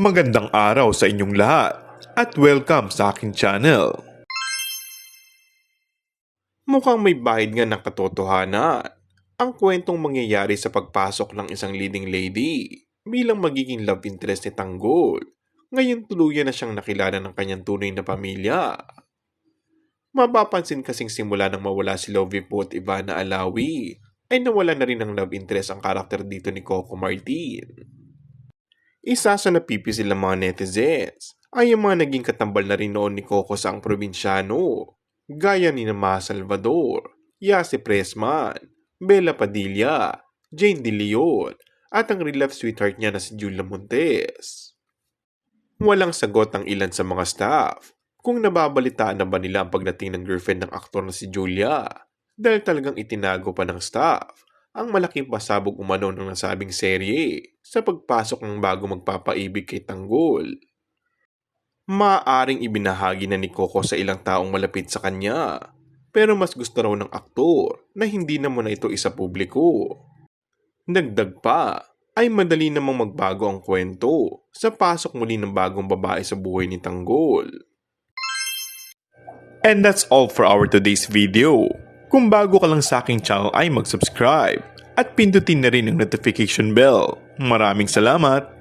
Magandang araw sa inyong lahat at welcome sa aking channel. Mukhang may bahid nga ng katotohanan ang kwentong mangyayari sa pagpasok ng isang leading lady bilang magiging love interest ni Tanggol. Ngayon tuluyan na siyang nakilala ng kanyang tunay na pamilya. Mapapansin kasing simula nang mawala si Lovie po at Ivana Alawi, ay nawala na rin ng love interest ang karakter dito ni Coco Martin. Isa sa napipisil ng mga netizens ay ang mga naging katambal na rin noon ni Coco sa ang probinsyano, gaya ni Ma Salvador, Yasi Presman, Bella Padilla, Jane De Leon, at ang real life sweetheart niya na si Julia Montes. Walang sagot ang ilan sa mga staff kung nababalitaan na ba nila ang pagdating ng girlfriend ng aktor na si Julia dahil talagang itinago pa ng staff ang malaking pasabog umano ng nasabing serye sa pagpasok ng bago magpapaibig kay Tanggol. Maaring ibinahagi na ni Coco sa ilang taong malapit sa kanya, pero mas gusto raw ng aktor na hindi na muna ito isa publiko. Dagdag pa, ay madali namang magbago ang kwento sa pasok muli ng bagong babae sa buhay ni Tanggol. And that's all for our today's video. Kung bago ka lang sa aking channel ay mag-subscribe at pindutin na rin ang notification bell. Maraming salamat!